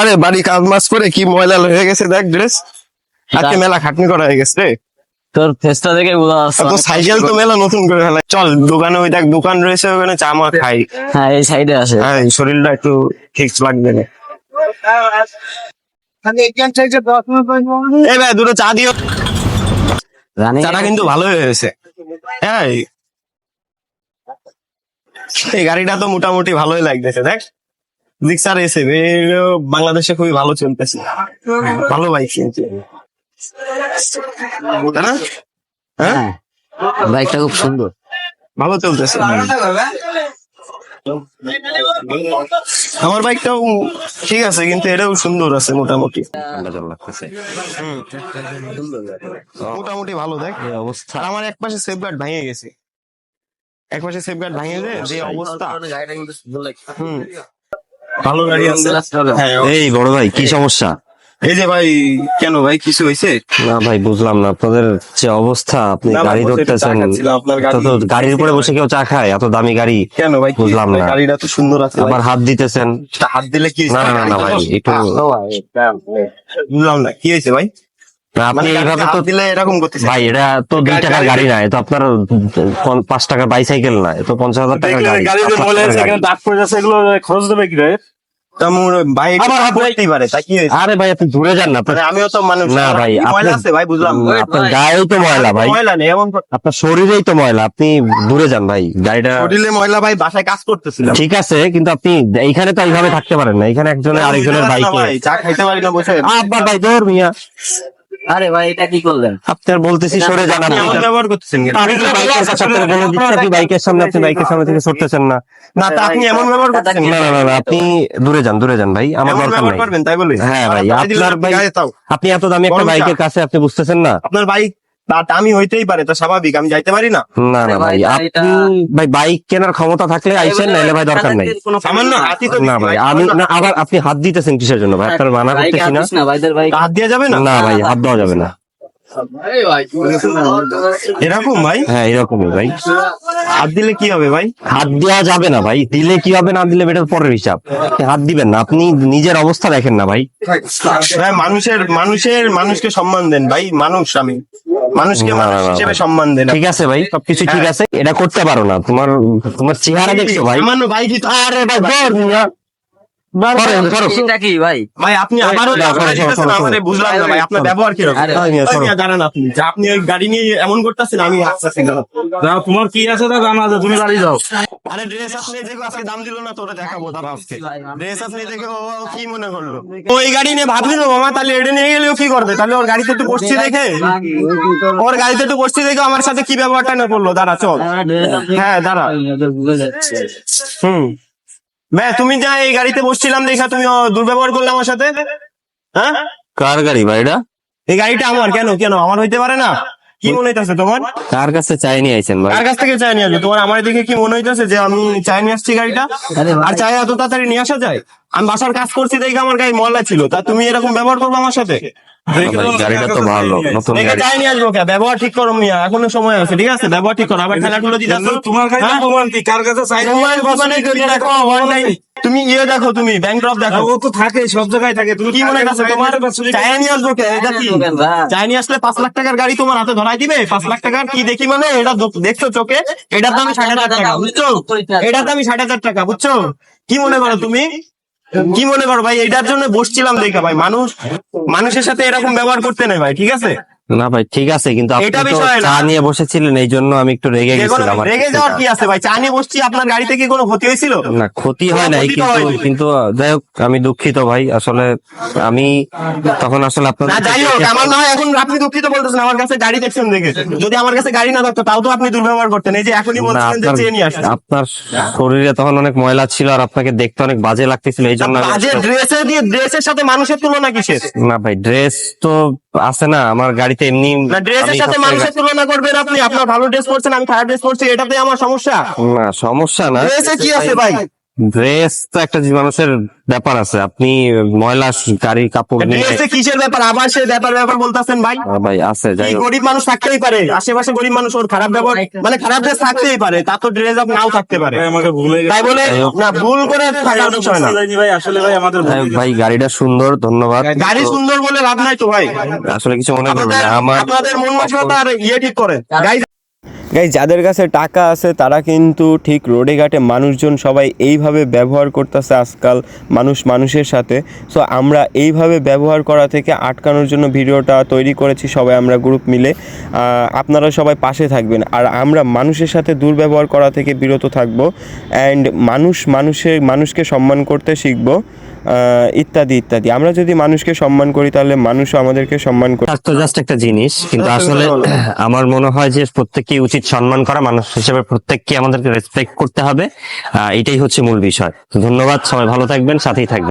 আরে বাড়ি কাজ মাস করে কি ময়লা হয়ে গেছে দেখ ড্রেস আজকে মেলা খাটনি করা হয়ে গেছে তোর ফেসটা দেখে বোঝা যাচ্ছে। তো সাইকেল তো মেলা নতুন করে ফেলা। চল দোকানে ওই দেখ দোকান রয়েছে ওখানে চা মা খাই। হ্যাঁ এই সাইডে আসে হ্যাঁ শরীরটা একটু ঠিক লাগবে না এই ভাই দুটো চা দিও। চাটা কিন্তু ভালো হয়েছে। হ্যাঁ এই- গাড়িটা তো মোটামুটি ভালোই লাগতেছে দেখ। জিক্সার এসে বাংলাদেশে খুবই ভালো চলতেছে। ভালো বাইক কিনছে। হ্যাঁ? হ্যাঁ বাইকটা খুব সুন্দর। ভালো চলতেছে। আমার বাইকটাও ঠিক আছে কিন্তু এটাও সুন্দর আছে মোটামুটি। মোটামুটি ভালো দেখ। অবস্থা। আমার এক পাশে সেফগার্ড ভেঙে গেছে। এক সেফগার্ড ভেঙে যে যে অবস্থা। ভালো গাড়ি আছে। হ্যাঁ এই বড় ভাই কি সমস্যা? এই যে ভাই কেন ভাই কিছু হয়েছে? না ভাই বুঝলাম না। আপনাদের যে অবস্থা আপনি গাড়ি ধরতেছেন। তো গাড়ির উপরে বসে কেউ চা খায় এত দামি গাড়ি। কেন ভাই বুঝলাম না। গাড়িটা তো সুন্দর আছে আবার হাত দিতেছেন। হাত দিলে কি না, না, না, ভাই, একটু- বুঝলাম না কি হয়েছে ভাই? আপনি মানে এইভাবে তো দিলে এরকম করতেছে। ভাই এটা তো দুই গাড়ি- টাকার গাড়ি না এ তো আপনার পাঁচ টাকার বাইসাইকেল না তো পঞ্চাশ হাজার টাকার গাড়ি পাঁচ লাখ টাকার গাড়ি। দাগ পড়ে যাচ্ছে এগুলো খরচ দেবে কি রে ভাই পারে কি আরে ভাই আপনি দূরে যান না মানে আমিও তো মানুষ না ভাই, আছে ভাই বুঝলাম। আপনার গায়েও তো ময়লা ভাই। ময়লা নেই এমন কর- আপনার শরীরেই তো ময়লা আপনি দূরে যান ভাই গাড়িটা শরীরে ময়লা ভাই বাসায় কাজ করতেছিলাম। ঠিক আছে কিন্তু আপনি এইখানে তো এইভাবে থাকতে পারেন না এখানে একজনের আরেকজনের বাইকে ভাই, চা খাইতে পারি না বসে। আব্বা ভাই দৌড় মিয়া। আরে ভাই এটা কি করলেন? আপনার বলতেছি সরে জানা আপনি। ব্যবহার করতেছেন আপনি বাইকের সামনে আপনি বাইকের সামনে থেকে সরতেছেন না। না আপনি এমন ব্যবহার করতেছেন। না না না না, আপনি দূরে যান দূরে যান ভাই আমার দরকার নাই। তাই বলি। হ্যাঁ ভাই, আপনার আপনি ভাই- আপনি এত দামি একটা বাইকের কাছে আপনি বুঝতেছেন না। আপনার বাইক তার দামি হইতেই পারে তা স্বাভাবিক আমি যাইতে পারি না। না না ভাই আপনি ভাই বাইক কেনার ক্ষমতা থাকলে আইসেন নাইলে ভাই দরকার নাই। সামান্য হাতি তো না ভাই আমি না আবার আপনি হাত দিতেছেন কিসের জন্য ভাই? আপনার মানা করতেছি না। হাত দেওয়া যাবে না? না ভাই হাত দেওয়া যাবে না। এরকম ভাই? হ্যাঁ এরকমই ভাই। হাত দিলে কি হবে ভাই? হাত দেওয়া যাবে না ভাই। দিলে কি হবে না দিলে এটার পরের হিসাব। আপনি হাত দিবেন না। আপনি নিজের অবস্থা দেখেন না ভাই। ভাই মানুষের মানুষের মানুষকে সম্মান দেন ভাই। মানুষ আমি। মানুষকে মানুষ হিসেবে সম্মান দেন। ঠিক আছে ভাই সবকিছু ঠিক আছে। এটা করতে পারো না। তোমার তোমার চেহারা দেখছ ভাই। ভাই কি আরে, ভাই, তোমার কি আছে তা জানা আছে তুমি বাড়ি যাও। আরে ড্রেস আপনি দেখো আজকে দাম দিল না তোরা দেখাবো তারা আজকে। ড্রেস আপনি দেখে ও ও কি মনে করল? ওই গাড়ি নিয়ে ভাবলি মামা তাহলে এটা নিয়ে গেলেও কি করবে? তাহলে ওর গাড়িতে একটু বসছি দেখে। ওর গাড়িতে একটু বসছি দেখে আমার সাথে কি ব্যবহারটা না করল? দাঁড়া চল। হ্যাঁ দাঁড়া। হুম। ভাই তুমি যা এই গাড়িতে বসছিলাম দেখা তুমি দুর্ব্যবহার করলে আমার সাথে? হ্যাঁ? কার গাড়ি ভাই এটা এই গাড়িটা আমার কেন কেন? আমার হইতে পারে না? কি মনে হইতেছে তোমার? কার কাছে চাই নিয়ে আইছেন ভাই? কার কাছ থেকে চাই নিয়ে আসবে? তোমার আমার দিকে কি মনে হইতেছে যে আমি চাই নিয়ে আসছি গাড়িটা? আর চাই এত তাড়াতাড়ি নিয়ে আসা যায়? আমি বাসার কাজ করছি দেখে আমার গায়ে ময়লা ছিল। তা তুমি এরকম ব্যবহার করব আমার সাথে? ভাই, গাড়িটা তো ভালো নতুন গাড়ি। চাই নিয়ে আসব ব্যবহার ঠিক করো মিয়া এখনও সময় আছে ঠিক আছে? ব্যবহার ঠিক করো আবার খেলাধুলো দিতে তোমার কাছে হ্যাঁ? প্রমাণ কি? কার কাছে চাই তুমি দেখো অনলাইন তুমি ইয়ে দেখো তুমি ব্যাংক ড্রপ দেখো। ও তো থাকে সব জায়গায় থাকে। তুমি কি মনে করছ তোমার? চাই নিয়ে আসব কে? এটা কি? চাই নিয়ে আসলে পাঁচ লাখ টাকার গাড়ি তোমার হাতে ধরাই দিবে? পাঁচ লাখ টাকার কি দেখি মানে? এটা দেখছ চোখে? এটার দাম ষাট হাজার টাকা বুঝছ? এটার দাম ষাট হাজার টাকা বুঝছ? কি মনে করো তুমি? কি মনে করো ভাই? এটার জন্য বসছিলাম দেখা ভাই। মানুষ মানুষের সাথে এরকম ব্যবহার করতে নেই ভাই, ঠিক আছে? না ভাই ঠিক আছে কিন্তু আপনি এটা বিষয় চা নিয়ে বসেছিলেন এই জন্য আমি একটু রেগে গেছিলাম রেগে যাওয়ার কি আছে ভাই? চা নিয়ে বসছি আপনার গাড়িতে কি কোনো ক্ষতি হয়েছিল? না ক্ষতি হয় নাই কিন্তু কিন্তু যাই হোক আমি দুঃখিত ভাই আসলে আমি তখন আসলে আপনার না যাই হোক আমার না এখন আপনি দুঃখিত বলতেছেন আমার কাছে গাড়ি দেখছেন দেখে। যদি আমার কাছে গাড়ি না থাকতো তাও তো আপনি দুর্ব্যবহার করতেন। এই যে এখনই না বলছিলেন যে আপনার চেয়ে নিয়ে আসতে আপনার শরীরে তখন অনেক ময়লা ছিল আর আপনাকে দেখতে অনেক বাজে লাগতেছিল এই জন্য বাজে ড্রেসের দিয়ে ড্রেসের সাথে মানুষের তুলনা কিসের? না ভাই ড্রেস তো আছে না আমার গাড়িতে এমনি না ড্রেসের সাথে মানুষের তুলনা করবেন আপনি। আপনার ভালো ড্রেস পরছেন আমি খারাপ ড্রেস পরছি এটাতে আমার সমস্যা? না সমস্যা না। ড্রেসে কি আছে ভাই? ড্রেস তো একটা মানুষের ব্যাপার আছে। আপনি ময়লা গাড়ি কাপড় ড্রেসে কিসের ব্যাপার? আবার সে ব্যাপার ব্যাপার বলতেছেন ভাই। ভাই আছে যাই গরিব মানুষ থাকতেই পারে। আশেপাশে গরিব মানুষ ওর খারাপ ব্যবহার মানে খারাপ ড্রেস থাকতেই পারে। তা তো ড্রেস আপ নাও থাকতে পারে। আমাকে ভুলে তাই বলে না ভুল করে থাকার বিষয় না। ভাই আসলে ভাই আমাদের হয়ে ভাই গাড়িটা সুন্দর ধন্যবাদ। গাড়ি সুন্দর বলে লাভ নাই তো ভাই। আসলে কিছু মনে করবেন আমার আপনাদের মন মানসিকতা আর ইয়ে ঠিক করে। গাই যাদের কাছে টাকা আছে, তারা কিন্তু ঠিক রোডে ঘাটে মানুষজন সবাই এইভাবে ব্যবহার করতেছে আজকাল, মানুষ মানুষের সাথে। সো আমরা এইভাবে ব্যবহার করা থেকে আটকানোর জন্য ভিডিওটা তৈরি করেছি, সবাই আমরা গ্রুপ মিলে। আপনারা সবাই পাশে থাকবেন। আর আমরা মানুষের সাথে দুর্ব্যবহার করা থেকে বিরত থাকব। অ্যান্ড মানুষ মানুষের, মানুষকে সম্মান করতে শিখব। ইত্যাদি ইত্যাদি। আমরা যদি মানুষকে সম্মান করি তাহলে মানুষও আমাদেরকে সম্মান করে স্বাস্থ্য জাস্ট একটা জিনিস কিন্তু আসলে আমার মনে হয় যে প্রত্যেককে উচিত সম্মান করা মানুষ হিসেবে প্রত্যেককে আমাদেরকে রেসপেক্ট করতে হবে। আহ, এটাই হচ্ছে মূল বিষয়। ধন্যবাদ সবাই ভালো থাকবেন সাথেই থাকবেন।